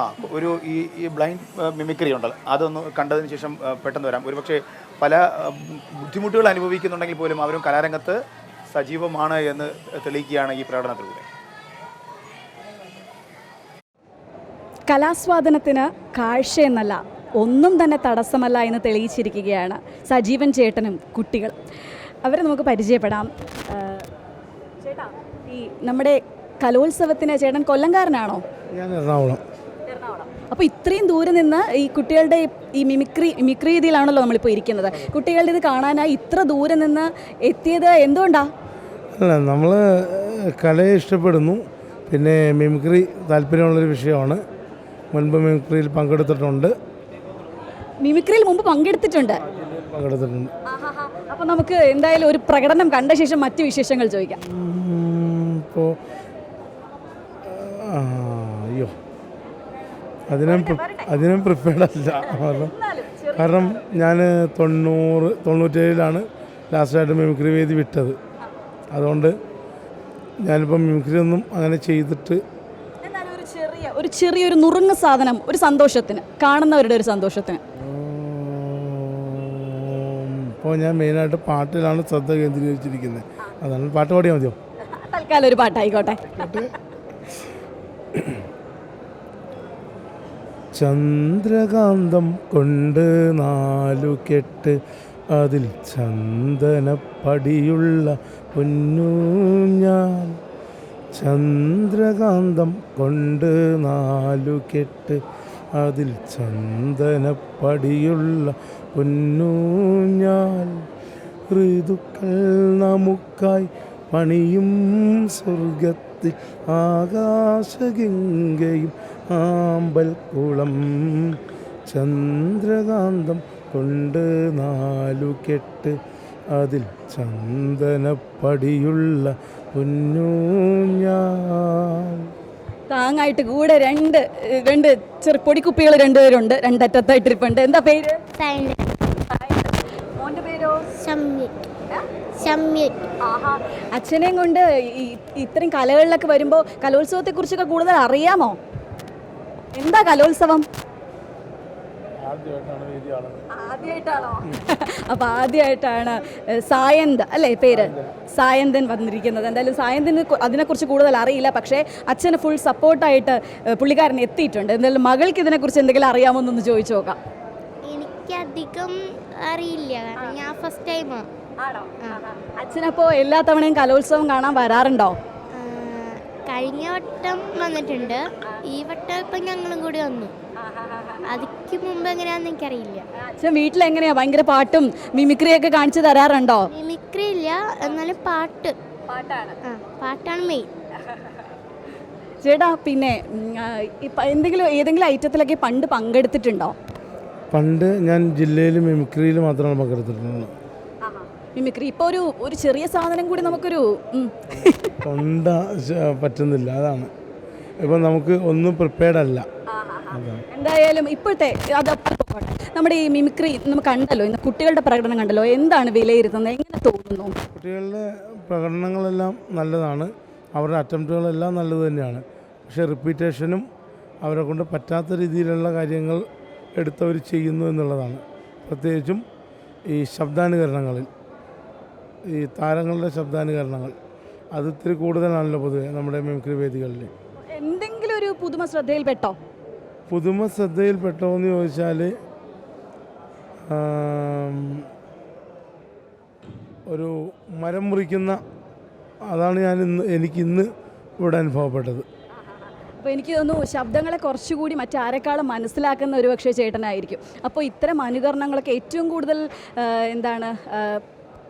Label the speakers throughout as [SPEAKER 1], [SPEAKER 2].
[SPEAKER 1] ആ ഒരു ഈ ഈ ബ്ലൈൻഡ് മിമിക്രി ഉണ്ടല്ലോ. അതൊന്ന് കണ്ടതിന് ശേഷം പെട്ടെന്ന് വരാം. ഒരുപക്ഷെ പല ബുദ്ധിമുട്ടുകൾ അനുഭവിക്കുന്നുണ്ടെങ്കിൽ പോലും അവരും കലാരംഗത്ത് സജീവമാണ് എന്ന് തെളിയിക്കുകയാണ് ഈ പ്രകടനത്തിലൂടെ.
[SPEAKER 2] കലാസ്വാദനത്തിന് കാഴ്ച എന്നല്ല ഒന്നും തന്നെ തടസ്സമല്ല എന്ന് തെളിയിച്ചിരിക്കുകയാണ് സജീവൻ ചേട്ടനും കുട്ടികൾ. അവരെ നമുക്ക് പരിചയപ്പെടാം. ചേട്ടാ ഈ നമ്മുടെ കലോത്സവത്തിന് ചേട്ടൻ കൊല്ലംകാരനാണോ?
[SPEAKER 3] ഞാൻ എറണാകുളം.
[SPEAKER 2] അപ്പോൾ ഇത്രയും ദൂരെ നിന്ന് ഈ കുട്ടികളുടെ ഈ മിമിക്രി മിമിക്രി രീതിയിലാണല്ലോ നമ്മളിപ്പോൾ ഇരിക്കുന്നത്. കുട്ടികളുടെ ഇത് കാണാനായി ഇത്ര ദൂരെ നിന്ന് എത്തിയത് എന്തുകൊണ്ടാണ്
[SPEAKER 3] അല്ല നമ്മൾ കലയെ ഇഷ്ടപ്പെടുന്നു. പിന്നെ മിമിക്രി താല്പര്യമുള്ളൊരു വിഷയമാണ്. മുൻപ് മിമിക്രിയിൽ പങ്കെടുത്തിട്ടുണ്ട്.
[SPEAKER 2] മിമിക്രിയിൽ മുമ്പ് പങ്കെടുത്തിട്ടുണ്ട്.
[SPEAKER 3] പങ്കെടുത്തിട്ടുണ്ട്.
[SPEAKER 2] അപ്പോൾ നമുക്ക് എന്തായാലും ഒരു പ്രകടനം കണ്ട ശേഷം മറ്റു വിശേഷങ്ങൾ ചോദിക്കാം.
[SPEAKER 3] ഇപ്പോൾ അയ്യോ. അതിനും അതിനും പ്രിപ്പയർഡ് അല്ല. കാരണം കാരണം ഞാൻ തൊണ്ണൂറ് തൊണ്ണൂറ്റേഴിലാണ് ലാസ്റ്റായിട്ട് മിമിക്രി വേദി വിട്ടത്. അതുകൊണ്ട് ഞാനിപ്പോൾ മിമിക്രി ഒന്നും അങ്ങനെ ചെയ്തിട്ട്
[SPEAKER 2] ചെറിയ ഒരു ചെറിയൊരു നുറുങ്ങ സാധനം ഒരു സന്തോഷത്തിന് കാണുന്നവരുടെ ഒരു സന്തോഷത്തിന്.
[SPEAKER 3] ഇപ്പോൾ ഞാൻ മെയിനായിട്ട് പാട്ടിലാണ് ശ്രദ്ധ കേന്ദ്രീകരിച്ചിരിക്കുന്നത്. അതാണ് പാട്ട് പാടിയാൽ മതിയോ?
[SPEAKER 2] തൽക്കാലം ഒരു പാട്ടായിക്കോട്ടെ.
[SPEAKER 3] ചന്ദ്രകാന്തം കൊണ്ട് നാലു കെട്ട് അതിൽ ചന്ദനപ്പടിയുള്ള പൊന്നു ഞാൻ. ചന്ദ്രകാന്തം കൊണ്ട് നാലു കെട്ട് അതിൽ ചന്ദനപ്പടിയുള്ള പൊന്നു ഞാൻ. ഋതുക്കൾ നമുക്കായി പണിയും സ്വർഗത്തിൽ ആകാശഗംഗയും ആമ്പൽ കുളം ചന്ദ്രകാന്തം കൊണ്ട് നാലു കെട്ട് അതിൽ ചന്ദനപ്പടിയുള്ള പൊന്നു ഞാൻ.
[SPEAKER 2] താങ്ങായിട്ട് കൂടെ രണ്ട് രണ്ട് ചെറു പൊടിക്കുപ്പികൾ രണ്ടുപേരുണ്ട്. രണ്ടറ്റത്തായിട്ടിരിപ്പുണ്ട്. എന്താ പേര്? മോന്റെ പേരോ?
[SPEAKER 4] സംയുക്
[SPEAKER 2] അച്ഛനെയും കൊണ്ട് ഈ ഇത്രയും കലകളിലൊക്കെ വരുമ്പോൾ കലോത്സവത്തെ കുറിച്ചൊക്കെ കൂടുതൽ അറിയാമോ? എന്താ കലോത്സവം? ആദ്യമായിട്ടാണോ അപ്പൊ ആദ്യമായിട്ടാണ് ഏഹ്, സായന്ത് അല്ലേ പേര്? സായന്തൻ. വന്നിരിക്കുന്നത്. എന്തായാലും സായന്തന് കു- അതിനെക്കുറിച്ച് കൂടുതൽ അറിയില്ല. പക്ഷേ അച്ഛന് ഫുൾ സപ്പോർട്ടായിട്ട് പുള്ളിക്കാരൻ എത്തിയിട്ടുണ്ട്. എന്തായാലും മകൾക്ക് ഇതിനെക്കുറിച്ച് എന്തെങ്കിലും അറിയാമോ എന്നൊന്ന് ചോദിച്ചു നോക്കാം.
[SPEAKER 4] എനിക്കധികം അറിയില്ല. കാരണം ഞാൻ ഫസ്റ്റ് ടൈമാണ്
[SPEAKER 2] അച്ഛനപ്പോൾ എല്ലാ തവണയും കലോത്സവം കാണാൻ വരാറുണ്ടോ?
[SPEAKER 4] കഴിഞ്ഞ വട്ടം വന്നിട്ടുണ്ട്. ഈ വട്ടം ഇപ്പൊ ഞങ്ങളും കൂടി വന്നു. അതിക്ക് മുമ്പ് എങ്ങനെയാണെന്ന് എനിക്കറിയില്ല.
[SPEAKER 2] അച്ഛൻ വീട്ടിൽ എങ്ങനെയാ ഭയങ്കര പാട്ടും മിമിക്രിയൊക്കെ കാണിച്ചു തരാറുണ്ടോ?
[SPEAKER 4] മിമിക്രി ഇല്ല. എന്നാലും പാട്ട്.
[SPEAKER 2] പാട്ടാണ്.
[SPEAKER 4] പാട്ടാണ് മെയിൻ.
[SPEAKER 2] ചേട്ടാ പിന്നെ എന്തെങ്കിലും ഏതെങ്കിലും ഐറ്റത്തിലൊക്കെ പണ്ട് പങ്കെടുത്തിട്ടുണ്ടോ?
[SPEAKER 3] പണ്ട് ഞാൻ ജില്ലയിൽ മിമിക്രിയിൽ മാത്രമാണ് പങ്കെടുത്തിട്ടുള്ളത്.
[SPEAKER 2] മിമിക്രി. ഇപ്പോൾ ഒരു ഒരു ചെറിയ സാധനം കൂടി നമുക്കൊരു കൊണ്ടാ
[SPEAKER 3] തൊണ്ട പറ്റുന്നില്ല അതാണ്. ഇപ്പം നമുക്ക് ഒന്നും പ്രിപ്പയർഡ് അല്ല.
[SPEAKER 2] എന്തായാലും ഇപ്പോഴത്തെ അത് നമ്മുടെ ഈ മിമിക്രി നമുക്ക് കണ്ടല്ലോ ഇന്ന് കുട്ടികളുടെ പ്രകടനം കണ്ടല്ലോ. എന്താണ് വിലയിരുത്തുന്നത്? എങ്ങനെ തോന്നുന്നു?
[SPEAKER 3] കുട്ടികളുടെ പ്രകടനങ്ങളെല്ലാം നല്ലതാണ്. അവരുടെ അറ്റംപ്റ്റുകളെല്ലാം നല്ലത് തന്നെയാണ്. പക്ഷേ റിപ്പീറ്റേഷനും അവരെ കൊണ്ട് പറ്റാത്ത രീതിയിലുള്ള കാര്യങ്ങൾ എടുത്തവർ ചെയ്യുന്നു എന്നുള്ളതാണ്. പ്രത്യേകിച്ചും ഈ ശബ്ദാനുകരണങ്ങളിൽ. ഈ താരങ്ങളുടെ ശബ്ദാനുകരണങ്ങൾ. അത് ഇത്തിരി കൂടുതലാണല്ലോ പൊതുവെ നമ്മുടെ മിമിക്രി വേദികളിൽ.
[SPEAKER 2] എന്തെങ്കിലും ഒരു പുതുമ ശ്രദ്ധയിൽപ്പെട്ടോ?
[SPEAKER 3] പുതുമ ശ്രദ്ധയിൽപ്പെട്ടോ എന്ന് ചോദിച്ചാൽ ഒരു മരം മുറിക്കുന്ന അതാണ് ഞാൻ ഇന്ന് എനിക്ക് ഇന്ന് ഇവിടെ അനുഭവപ്പെട്ടത്.
[SPEAKER 2] അപ്പോൾ എനിക്ക് തോന്നുന്നു ശബ്ദങ്ങളെ കുറച്ചുകൂടി മറ്റാരെക്കാളും മനസ്സിലാക്കുന്ന ഒരു പക്ഷേ ചേട്ടനായിരിക്കും. അപ്പോൾ ഇത്തരം അനുകരണങ്ങളൊക്കെ ഏറ്റവും കൂടുതൽ എന്താണ്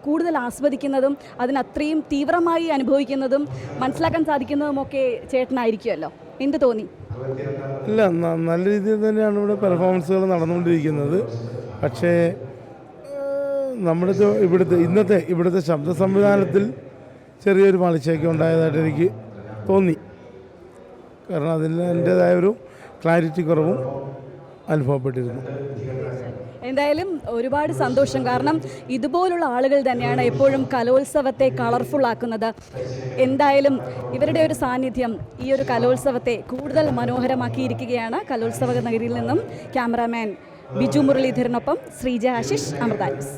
[SPEAKER 2] കൂടുതൽ ആസ്വദിക്കുന്നതും അതിനത്രയും തീവ്രമായി അനുഭവിക്കുന്നതും മനസ്സിലാക്കാൻ സാധിക്കുന്നതുമൊക്കെ ചേട്ടനായിരിക്കുമല്ലോ. എന്ത് തോന്നി?
[SPEAKER 3] ഇല്ല നല്ല രീതിയിൽ തന്നെയാണ് ഇവിടെ പെർഫോമൻസുകൾ നടന്നുകൊണ്ടിരിക്കുന്നത്. പക്ഷേ നമ്മുടെ ഇവിടുത്തെ ഇന്നത്തെ ഇവിടുത്തെ ശബ്ദ സംവിധാനത്തിൽ ചെറിയൊരു മളിച്ചയൊക്കെ ഉണ്ടായതായിട്ട് എനിക്ക് തോന്നി. കാരണം അതിന് എന്റേതായ ഒരു ക്ലാരിറ്റി കുറവും. അനുഭവപ്പെട്ടിരുന്നു.
[SPEAKER 2] എന്തായാലും ഒരുപാട് സന്തോഷം. കാരണം ഇതുപോലുള്ള ആളുകൾ തന്നെയാണ് എപ്പോഴും കലോത്സവത്തെ കളർഫുൾ ആക്കുന്നത്. എന്തായാലും ഇവരുടെ ഒരു സാന്നിധ്യം ഈ ഒരു കലോത്സവത്തെ കൂടുതൽ മനോഹരമാക്കിയിരിക്കുകയാണ് കലോത്സവ നഗരിയിൽ നിന്നും ക്യാമറാമാൻ ബിജു മുരളീധരനൊപ്പം ശ്രീജ ആശിഷ് അമൃതാൻസ്